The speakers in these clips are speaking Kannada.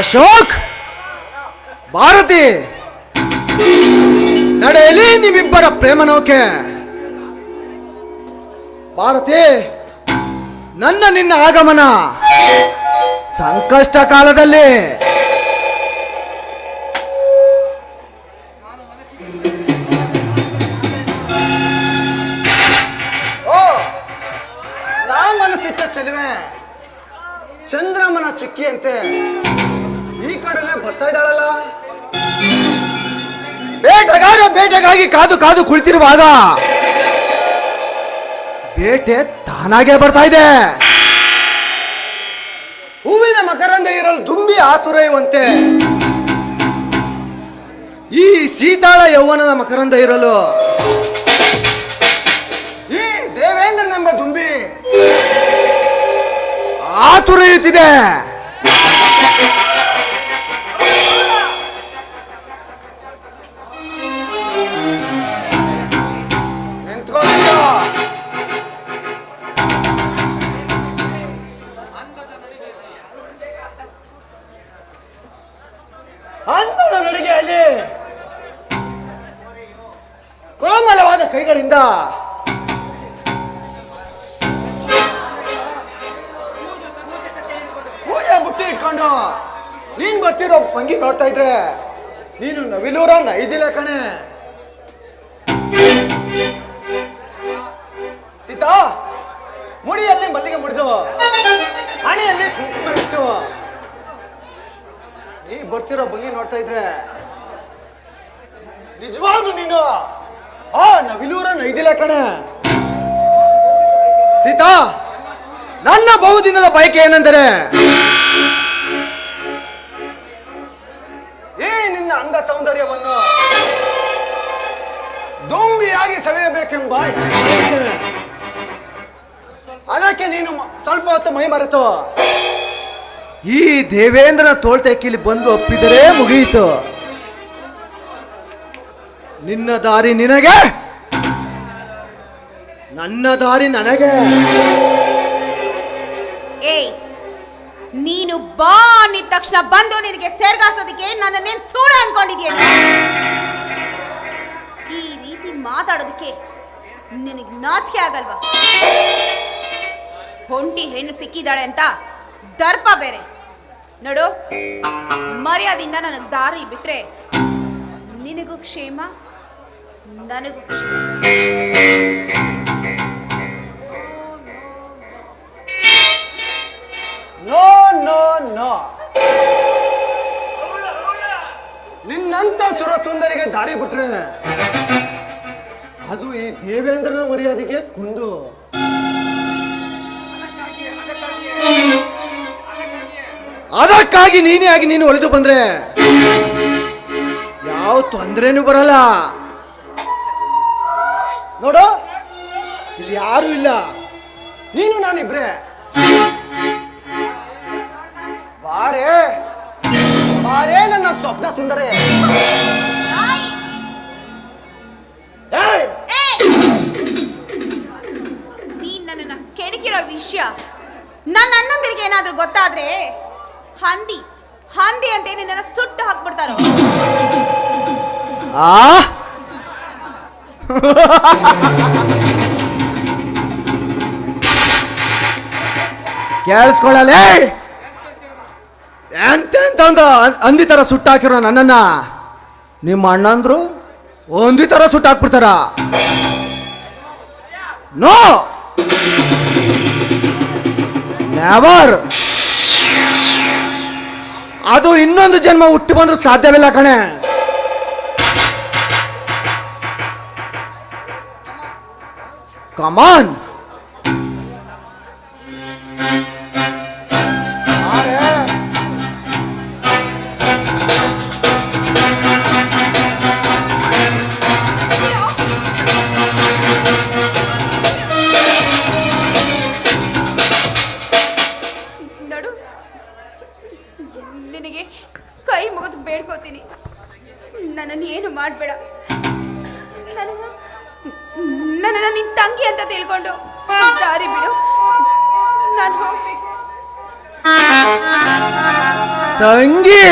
ಅಶೋಕ್ ಭಾರತಿ ನಡೆಯಲಿ ನಿಮ್ಮಿಬ್ಬರ ಪ್ರೇಮ ನೌಕೆ. ಭಾರತಿ ನನ್ನ ನಿನ್ನ ಆಗಮನ. ಸಂಕಷ್ಟ ಕಾಲದಲ್ಲಿ ಕಾದು ಕಾದು ಕುಳಿತಿರುವಾಗ ಬೇಟೆ ತಾನಾಗೆ ಬರ್ತಾ ಇದೆ. ಹೂವಿನ ಮಕರಂದ ಇರಲು ತುಂಬಿ ಆತುರೆಯುವಂತೆ ಈ ಸೀತಾಳ ಯೌವನದ ಮಕರಂದ ಇರಲು ಈ ದೇವೇಂದ್ರನೆಂಬ ದುಂಬಿ ಆತುರೆಯುತ್ತಿದೆ. ಏನೆಂದರೆ ಏ ನಿನ್ನ ಅಂಗ ಸೌಂದರ್ಯವನ್ನು ದುಂಬಿಯಾಗಿ ಸೆಳೆಯಬೇಕೆಂಬ. ಅದಕ್ಕೆ ನೀನು ಸ್ವಲ್ಪ ಹೊತ್ತು ಮೈ ಮರೆತು. ಈ ದೇವೇಂದ್ರನ ತೋಳ್ತೆಕ್ಕಿಲಿ ಬಂದು ಒಪ್ಪಿದರೆ ಮುಗಿಯಿತು. ನಿನ್ನ ದಾರಿ ನಿನಗೆ, ನನ್ನ ದಾರಿ ನನಗೆ. ನೀನು ಬಾ ಅಂದಿದ ತಕ್ಷಣ ಬಂದು ನಿನಗೆ ಸೇರ್ಗಾಸೋದಕ್ಕೆ ನನ್ನನ್ನೇನ್ ಸೂಳ ಅನ್ಕೊಂಡಿದ್ಯೇನು? ಈ ರೀತಿ ಮಾತಾಡೋದಕ್ಕೆ ನಿನಗೆ ನಾಚಿಕೆ ಆಗಲ್ವಾ? ಹೊಂಟಿ ಹೆಣ್ಣು ಸಿಕ್ಕಿದ್ದಾಳೆ ಅಂತ ದರ್ಪ ಬೇರೆ. ನೋಡು, ಮರ್ಯಾದಿಂದ ನನ್ನ ದಾರಿ ಬಿಟ್ರೆ ನಿನಗೂ ಕ್ಷೇಮ, ನನಗೂ ಕ್ಷೇಮ. ನಿನ್ನಂತ ಸುರ ಸುಂದರಿಗೆ ದಾರಿ ಬಿಟ್ರೆ ಅದು ಈ ದೇವೇಂದ್ರನ ಮರ್ಯಾದೆಗೆ ಕುಂದು. ಅದಕ್ಕಾಗಿ ನೀನೇ ಆಗಿ ನೀನು ಒಲಿದು ಬಂದ್ರೆ ಯಾವ ತೊಂದರೆನೂ ಬರಲ್ಲ. ನೋಡು ಇಲ್ಲಿ ಯಾರು ಇಲ್ಲ. ನೀನು ನಾನಿಬ್ರೆ. ಬಾರೇ ಬಾರೇ ನನ್ನ ಸ್ವಪ್ನ ಸುಂದರೇ! ನೀನ್ ನನ್ನನ್ನ ಕೆಣಕಿರೋ ವಿಷಯ. ನನ್ನ ಅಣ್ಣಂದಿರಿಗೆ ಏನಾದ್ರೂ ಗೊತ್ತಾದ್ರೆ ಹಂದಿ ಹಂದಿ ಅಂತ ಏನೇನ ಸುಟ್ಟು ಹಾಕ್ಬಿಡ್ತಾರೋ. ಆ? ಕೇಳಿಸ್ಕೊಳ್ಳಲೇ? ಎಂತೆಂತ ಒಂದು ಅಂದಿ ಥರ ಸುಟ್ಟಾಕಿರೋ ನನ್ನನ್ನ? ನಿಮ್ಮ ಅಣ್ಣಂದ್ರು ಒಂದಿ ತರ ಸುಟ್ಟಾಕ್ಬಿಡ್ತಾರ. ನೋ! ನೆವರ್ ಅದು ಇನ್ನೊಂದು ಜನ್ಮ ಹುಟ್ಟಿ ಬಂದ್ರು ಸಾಧ್ಯವಿಲ್ಲ ಕಣೆ. ಕಮಾನ್ ನಿನಗೆ ಕೈ ಮುಗಿದು ಬೇಡ್ಕೋತೀನಿ. ನನ್ನನ್ನು ಏನು ಮಾಡಬೇಡ. ನನ್ನ ನನ್ನನ್ನು ನಿನ್ನ ತಂಗಿ ಅಂತ ತಿಳ್ಕೊಂಡು ದಾರಿ ಬಿಡು. ನಾನು ಹೋಗ್ಬೇಕು. ತಂಗಿ!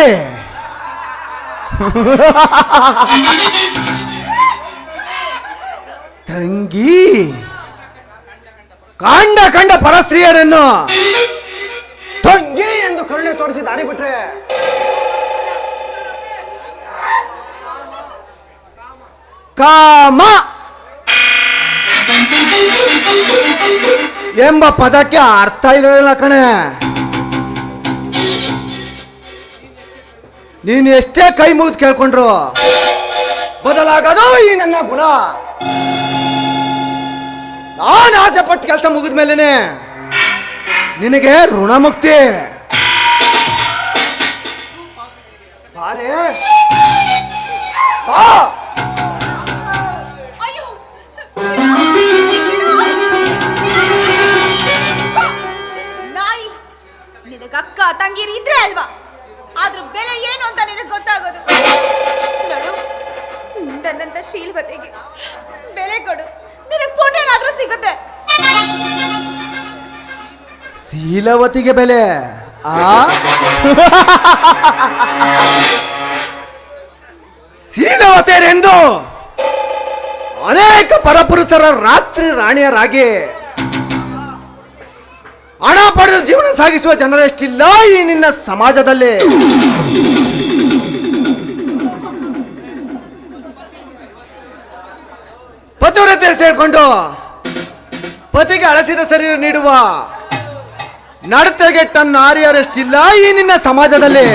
ತಂಗಿ! ಕಾಂಡ ಕಂಡ ಪರಸ್ತ್ರೀಯರನ್ನು ತೋರಿಸಿ ದಾರಿ ಬಿಟ್ರೆ. ಕಾಮ ಎಂಬ ಪದಕ್ಕೆ ಅರ್ಥ ಇರಲಿಲ್ಲ ಕಣೆ. ನೀನು ಎಷ್ಟೇ ಕೈ ಮುಗಿದು ಕೇಳ್ಕೊಂಡ್ರು ಬದಲಾಗದು ಈ ನನ್ನ ಗುಣ. ನಾನು ಆಸೆ ಪಟ್ಟು ಕೆಲಸ ಮುಗಿದ ಮೇಲೇನೆ ನಿನಗೆ ಋಣಮುಕ್ತಿ. ನಾಯಿ ನಿನಗ ಅಕ್ಕ ತಂಗಿರಿ ಇದ್ರೆ ಅಲ್ವಾ ಆದ್ರ ಬೆಲೆ ಏನು ಅಂತ ನಿನಗೆ ಗೊತ್ತಾಗೋದು ನೋಡು ನನ್ನಂತ ಶೀಲ್ವತೆಗೆ ಬೆಲೆ ಕೊಡು ನಿನಗೆ ಪುಣ್ಯನಾದ್ರೂ ಸಿಗುತ್ತೆ ಶೀಲವತಿಗೆ ಬೆಲೆ, ಆ? ಶೀಲವತೆಯರೆಂದು ಅನೇಕ ಪರಪುರುಷರ ರಾತ್ರಿ ರಾಣಿಯರಾಗಿ ಹಣ ಪಡೆದು ಜೀವನ ಸಾಗಿಸುವ ಜನರೆಷ್ಟಿಲ್ಲ ಈ ನಿನ್ನ ಸಮಾಜದಲ್ಲಿ. ಪತಿವ್ರತೆ ಸೇರ್ಕೊಂಡು ಪತಿಗೆ ಅಳಸಿದ ಶರೀರ ನೀಡುವ ನಡತೆಗೆಟ್ಟನ್ನು ಆರ್ಯರೆಷ್ಟಿಲ್ಲ ಈ ನಿನ್ನ ಸಮಾಜದಲ್ಲಿ.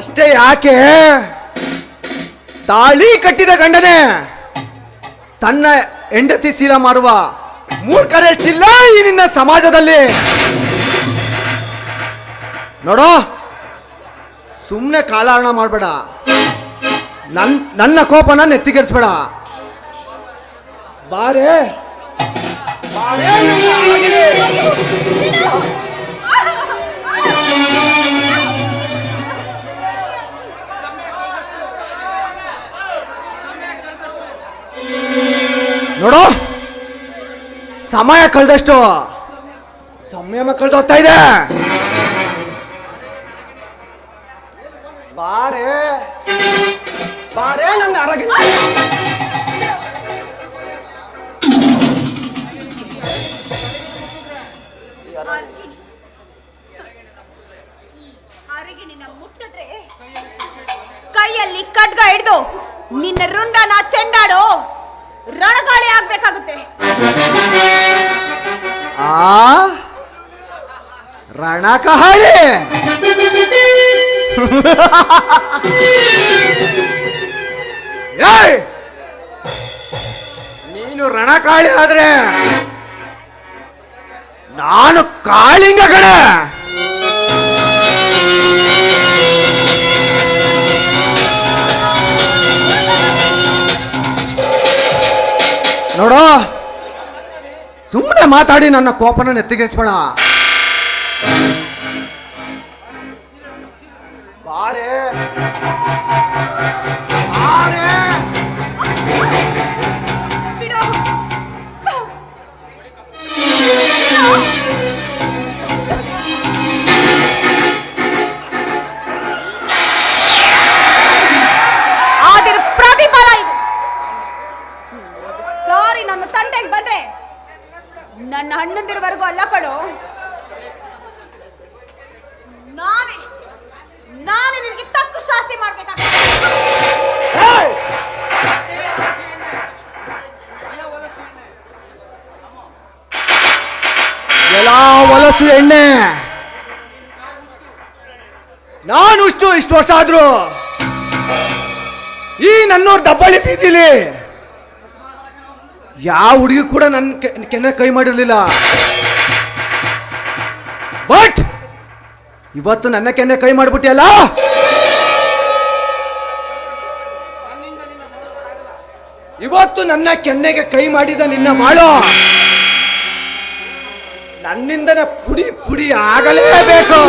ಅಷ್ಟೇ ಯಾಕೆ? ತಾಳಿ ಕಟ್ಟಿದ ಗಂಡನೆ ತನ್ನ ಹೆಂಡತಿ ಶೀಲ ಮಾಡುವ ಮೂರ್ಖರೆಷ್ಟಿಲ್ಲ ಈ ನಿನ್ನ ಸಮಾಜದಲ್ಲಿ. ನೋಡೋ ಸುಮ್ಮನೆ ಕಾಲಹರಣ ಮಾಡಬೇಡ. ನನ್, ನನ್ನ ಕೋಪನ ನೆತ್ತಿಗೇರಿಸ್ಬೇಡ. ಬಾರೆ ಬಾರೆ. ನೋಡು. ಸಮಯ ಕಳೆದಷ್ಟು ಸಂಯಮ ಕಳೆದು ಹೋಗ್ತಾ ಇದೆ. ಬಾರೆ. ಬಾರೆ ನನ್ನ ಅರಗಿ ಕೈಯಲ್ಲಿ ಕಡ್ಗ ಹಿಡ್ದು ನಿನ್ನ ರುಂಡನ ಚೆಂಡಾಡೋ ಆ? ರಣಕಹಳಿ ಏಯ್! ನೀನು ರಣಕಾಳಿ ಆದ್ರೆ ನಾನು ಕಾಳಿಂಗ ಕಡೆ ನೋಡೋ. ಸುಮ್ಮನೆ ಮಾತಾಡಿ ನನ್ನ ಕೋಪನ ನೆತ್ತಿಗೇರಿಸ್ಬೇಡ. ಹೊಲಸು ಎಣ್ಣೆ. ನಾನು ಇಷ್ಟು ಇಷ್ಟು ವರ್ಷ ಆದ್ರು ಈ ನನ್ನೋರ್ ದಬ್ಬಾಳಿ ಬೀದಿಲಿ ಯಾವ ಹುಡುಗಿ ಕೂಡ ನನ್ನ ಕೆನೆ ಕೈ ಮಾಡಿರ್ಲಿಲ್ಲ. ಬಟ್ ಇವತ್ತು ನನ್ನ ಕೆನ್ನೆ ಕೈ ಮಾಡ್ಬಿಟ್ಟಿಯಲ್ಲ? ಇವತ್ತು ನನ್ನ ಕೆನ್ನೆಗೆ ಕೈ ಮಾಡಿದ ನಿನ್ನ ಮಾಡು ನನ್ನಿಂದನೇ ಪುಡಿ ಪುಡಿ ಆಗಲೇಬೇಕು.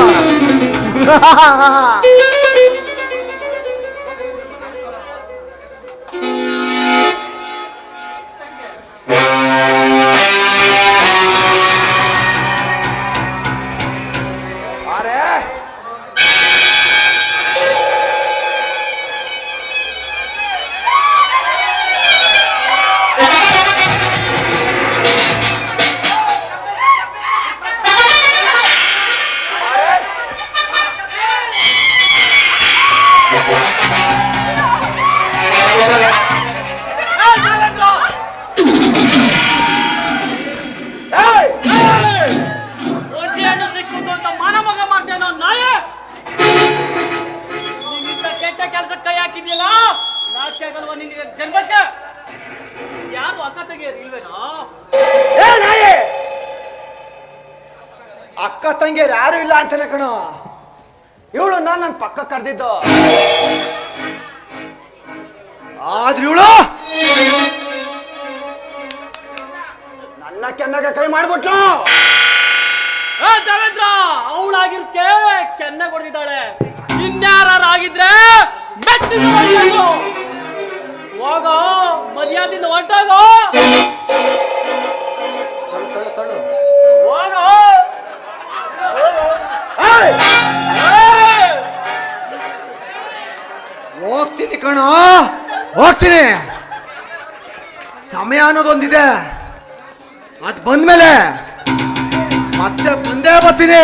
ಕೆಲ್ಸಕ್ಕೆ ಕೈ ಹಾಕಿದ್ಯಲ್ಲ? ನಾಚಿಕೆ ಆಗಲ್ವಾ ನಿನ್ಗೆ ಜನ್ಮಕ್ಕೆ? ಯಾರು ಅಕ್ಕ ತಂಗಿಯರು ಇಲ್ವೇನೋ? ಏ ನಾಯಿ! ಅಕ್ಕ ತಂಗಿಯರು ಯಾರು ಇಲ್ಲ ಅಂತಾನೆ ಕಣ. ಇವಳು ನಾನು ನನ್ನ ಪಕ್ಕ ಕರೆದಿದ್ದು. ಆದ್ರೆ ಇವಳು ನನ್ನ ಕೆನ್ನಾಗ ಕೈ ಮಾಡ್ಬಿಟ್ಲು. ದೇವೇಂದ್ರ ಅವಳಾಗಿರ್ತೇ ಕೆನ್ನ ಕೊಡ್ತಿದ್ದಾಳೆ ಇನ್ಯಾರಾಗಿದ್ರೆ. ಹೋಗೋ ಮರ್ಯಾದಿಂದ ಹೊಂಟೋಗೋ. ಹೋಗೋ! ಹೋಗ್ತೀನಿ ಕಣೋ ಹೋಗ್ತೀನಿ ಸಮಯ ಅನ್ನೋದೊಂದಿದೆ ಅದು ಬಂದ್ಮೇಲೆ ಮತ್ತೆ ಮುಂದೆ ಬರ್ತೀನಿ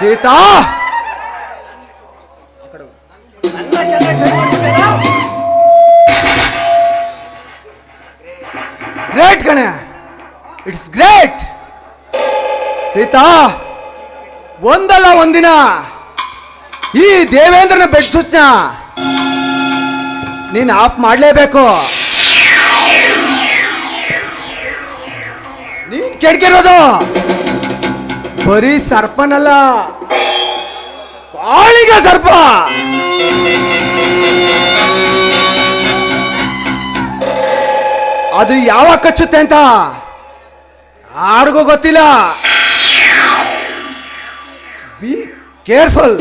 ಸೀತಾ! ಗ್ರೇಟ್ ಕಣೆ ಇಟ್ಸ್ ಗ್ರೇಟ್ ಸೀತಾ! ಒಂದಲ್ಲ ಒಂದಿನ! ಈ ದೇವೇಂದ್ರನ ಬೆಡ್ ಸುಚ್ಚ ನೀನು ಆಫ್ ಮಾಡಲೇಬೇಕು! ನೀನ್ ಕೆಡ್ಕಿರೋದು! ಬರೀ ಸರ್ಪನಲ್ಲ. ಕಾಳಿಗ ಸರ್ಪ. ಅದು ಯಾವಾಗ ಕಚ್ಚುತ್ತೆ ಅಂತ ಯಾರಿಗೂ ಗೊತ್ತಿಲ್ಲ. ಬಿ ಕೇರ್ಫುಲ್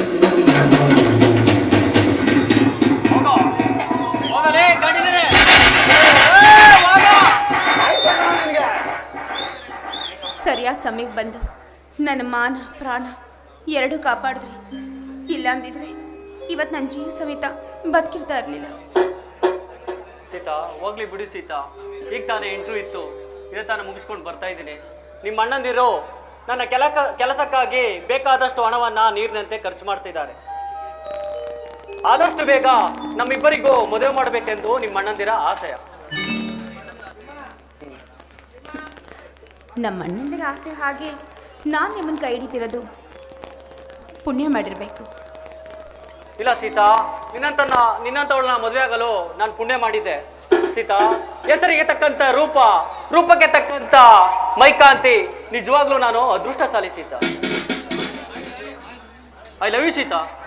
ಸರಿಯಾದ ಸಮಯಕ್ಕೆ ಬಂದು. ನನ್ನ ಮಾನ ಪ್ರಾಣ ಎರಡು ಕಾಪಾಡಿದ್ರಿ. ಇಲ್ಲ ಅಂದಿದ್ರೆ ಇವತ್ತು ನನ್ನ ಜೀವ ಸಮೇತ ಬದುಕಿರ್ತಾ ಇರಲಿಲ್ಲ. ಸೀತಾ ಹೋಗ್ಲಿ ಬಿಡಿ ಸೀತಾ. ಈಗ ತಾನೇ ಎಂಟ್ರು ಇತ್ತು. ಇದೇ ತಾನೇ ಮುಗಿಸ್ಕೊಂಡು ಬರ್ತಾ ಇದ್ದೀನಿ. ನಿಮ್ಮ ಅಣ್ಣಂದಿರು ನನ್ನ ಕೆಲ ಕೆಲಸಕ್ಕಾಗಿ ಬೇಕಾದಷ್ಟು ಹಣವನ್ನ ನೀರಿನಂತೆ ಖರ್ಚು ಮಾಡ್ತಿದ್ದಾರೆ ಆದಷ್ಟು ಬೇಗ ನಮ್ಮಿಬ್ಬರಿಗೂ ಮದುವೆ ಮಾಡಬೇಕೆಂದು ನಿಮ್ಮ ಅಣ್ಣಂದಿರ ಆಸೆಯ ನಮ್ಮ ಅಣ್ಣಂದಿರ ಆಸೆ ಹಾಗೆ ನಾನು ನಿಮ್ಮನ್ನು ಕೈ ಹಿಡಿತಿರೋದು. ಪುಣ್ಯ ಮಾಡಿರ್ಬೇಕು. ಇಲ್ಲ, ಸೀತಾ. ನಿನ್ನಂತನ್ನ, ನಿನ್ನಂತವಳನ್ನ ಮದುವೆ ಆಗಲು ನಾನು ಪುಣ್ಯ ಮಾಡಿದ್ದೆ. ಸೀತಾ, ಹೆಸರಿಗೆ ತಕ್ಕಂತ ರೂಪ, ರೂಪಕ್ಕೆ ತಕ್ಕಂತ ಮೈಕಾಂತಿ, ನಿಜವಾಗ್ಲೂ ನಾನು ಅದೃಷ್ಟಶಾಲಿ Sita. I love you Sita.